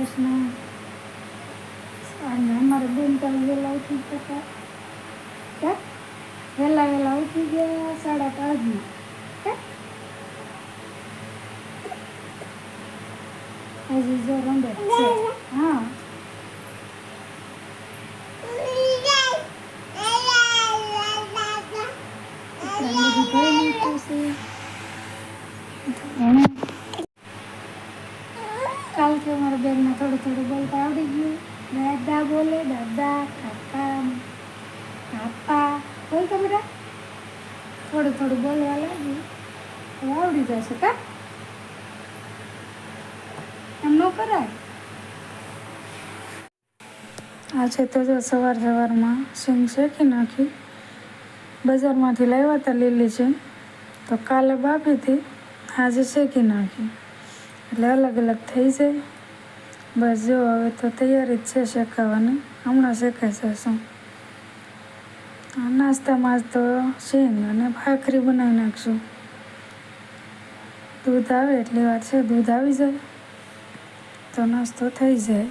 કૃષ્ણ અને અમારે બેન તો વહેલા ઉઠી ગયા હતા. વહેલા વહેલા ઉઠી ગયા સાડા પાંચમાં? હજી જો રંડે હા એટલે બધું ધોઈ નાખ્યું છે એને કાલથી અમારા બેનને થોડું થોડું બોલતા આવડી ગયું દાદા બોલે દાદા કાકા પાપા બોલતો બેટા થોડું થોડું બોલવા લાગ્યું તો આવડી જશે કા? એમ ન કરાય. આજે તો જો સવાર સવારમાં સિંગ શેકી નાખી. બજારમાંથી લાવ્યા હતા લીલી છે તો કાલે બાફી હતી આજે શેકી નાખી. એટલે અલગ અલગ થઈ જાય. બસ જો હવે તો તૈયારી જ છે શેકાવાની. હમણાં શેકાઈ જશું. આ નાસ્તામાં જ તો શીંગ અને ભાખરી બનાવી નાખશું. દૂધ આવે એટલી વાર છે, દૂધ આવી જાય, તો નાસ્તો થઈ જાય.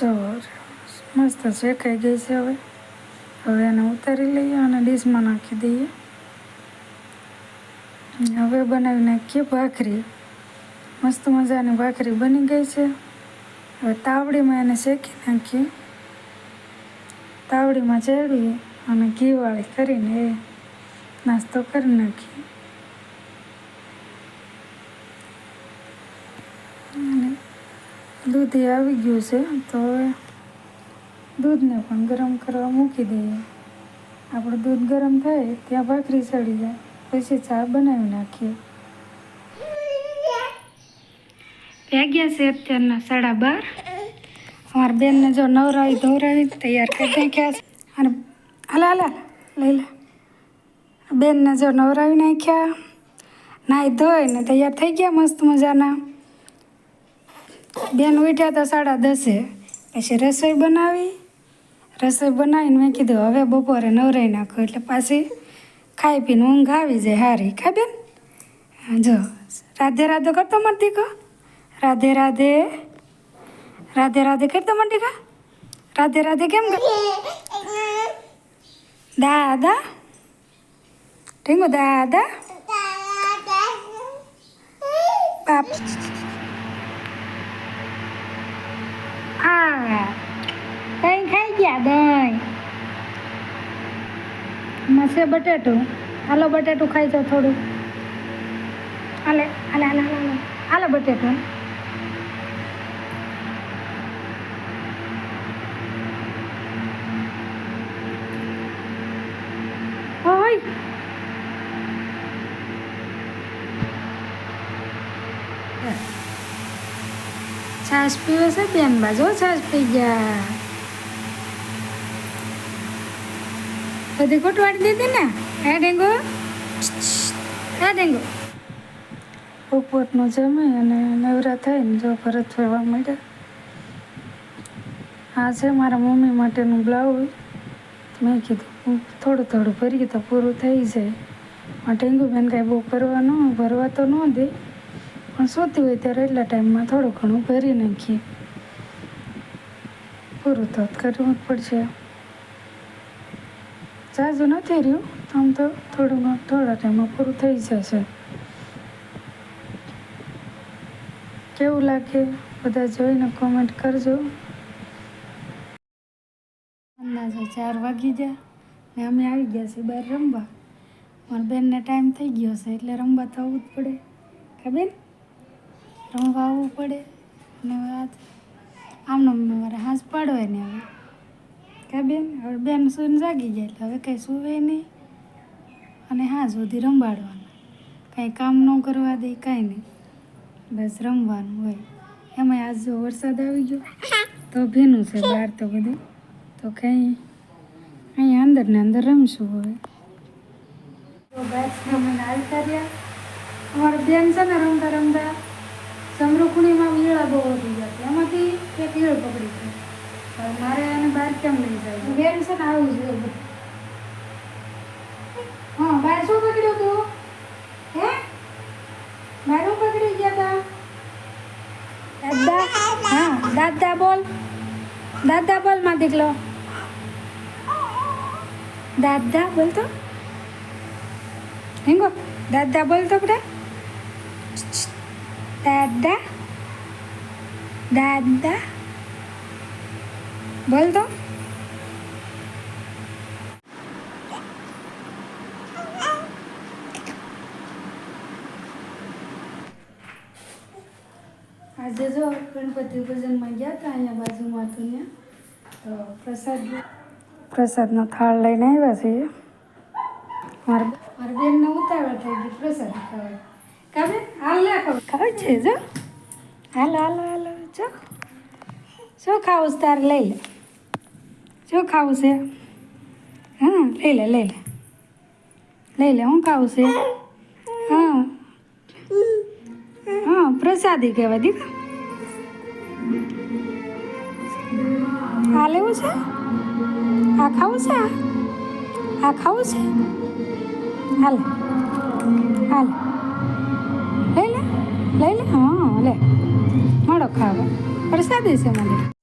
જો, મસ્ત શેકાઈ ગઈ છે હવે. હવે એને ઉતારી લઈએ અને ડીશમાં નાખી દઈએ. હવે બનાવી નાખીએ ભાખરી. મસ્ત મજાની ભાખરી બની ગઈ છે. હવે તાવડીમાં એને શેકી નાખીએ. તાવડીમાં ચડવીએ અને ઘીવાળી કરીને એ નાસ્તો કરી નાખીએ. અને દૂધ એ આવી ગયું છે, તો દૂધને પણ ગરમ કરવા મૂકી દઈએ. આપણું દૂધ ગરમ થાય ત્યાં ભાખરી ચડી જાય, પછી ચા બનાવી નાખીએ. વાગ્યા છે અત્યારના સાડા બાર. અમારા બેનને જો નવરાવી ધોરાવી તૈયાર કરી નાખ્યા છે. અને હાલા હાલા, લઈ લે. બેનને જો નવરાવી નાખ્યા નાહી ધોઈને તૈયાર થઈ ગયા મસ્ત મજાના. બેન ઉઠ્યા તો સાડા દસે. પછી રસોઈ બનાવી. રસોઈ બનાવીને મેં કીધું, હવે બપોરે નવરાઈ નાખો. એટલે પાછી ખાઈ પીને ઊંઘ આવી જાય હારી. ખા બેન? જો, રાધે રાધે કરતો મળતી દીકો. રાધે રાધે રાધે રાધે કરતો માર દીકા રાધે રાધે કેમ દાદા. ઢીંગો દાદા. બાપ. આ દહીં ખાઈ ગયા, દહીં. છે બટેટું. હાલો બટેટું ખાઈ જાઓ થોડું. હાલે હાલે હાલે હાલે. હાલે બટેટું. છાશ પીવે છે બેન બાજુ છાશ પી ગયા. બધી કોટવાડી દીધી ને? હે ડેંગુ? હે ડેંગુ. ઉપરનું જમે અને નવરા થઈને જો ભરત ફરવા માંડ્યા. આ છે મારા મમ્મી માટેનું બ્લાઉઝ. મેં કીધું થોડું થોડું ભરીએ તો પૂરું થઈ જાય. પણ બેન કાંઈ બહુ કરવા ન ભરવા તો ન દે. પણ સૂતી હોય ત્યારે એટલા ટાઈમમાં થોડું ઘણું ભરી નાખીએ. પૂરું તો કરવું જ પડશે. જાજુ નથી રહ્યું. આમ તો થોડું થોડા ટાઈમમાં પૂરું થઈ જશે. કેવું લાગે? બધા જોઈને કોમેન્ટ કરજો. અંદાજે ચાર વાગી ગયા. ને અમે આવી ગયા છીએ બહાર રમવા. મારા બેનને ટાઈમ થઈ ગયો છે, એટલે રમવા તો આવવું જ પડે. કે બેન? રમવા આવવું પડે. અને હવે આમનો મારે હાંસ પાડવાય ને હવે. કે બેન? હવે બેન સૂઈને જાગી જાય એટલે હવે કંઈ સૂવે નહીં. અને હા સુધી રંબાડવાના કાંઈ કામ ન કરવા દે, કાંઈ નહીં. બસ રમવાનું હોય. એમાં આજ જો વરસાદ આવી ગયો, તો ભીનું છે બહાર તો બધું. તો કંઈ અહીંયા અંદર ને અંદર રમશું હવે. બસ રમીને હાલતા રહ્યા અમારા બેન છે ને રમતા રમતા સમૃખુણીમાં વીળા બહુ વધી ગયા એમાંથી એક ઈયળ પકડી છે. મારે એને બહાર કેમ લઈ જાય? બેન છે ને આવું જોઈએ હા, બહાર શું પકડ્યું તું? હે? બહાર પકડી ગયા તા? દાદા, હા, દાદા બોલ. દાદા બોલમાં દીકલો દાદા, બોલ તો. હિંગો, દાદા બોલતો બેટા. દાદા દાદા બોલતો આજે જો ગણપતિ પૂજનમાં ગયા હતા અહીંયા બાજુમાં હતું ત્યાં, તો પ્રસાદ પ્રસાદનો થાળ લઈને આવ્યા છીએ. મારા મારા બેનને ઉતાવળ થઈ ગઈ પ્રસાદ ખાવા. કાબે હાલ લે ખાવ ખાવ છે જો. હાલો હાલો હાલો જો. શું ખાવું છે તારે લઈ લે. શું ખાવું છે. હા લઈ લે લઈ લે. લઈ લે હું ખાવું છે? હા હા પ્રસાદી કહેવાય દીકરા. આ લેવું છે? આ ખાવું છે? આ? ખાવું છે? હાલ. હાલ. લઈ લે. લઈ લે. હા, લે. મળો ખાવા. પ્રસાદી છે મને.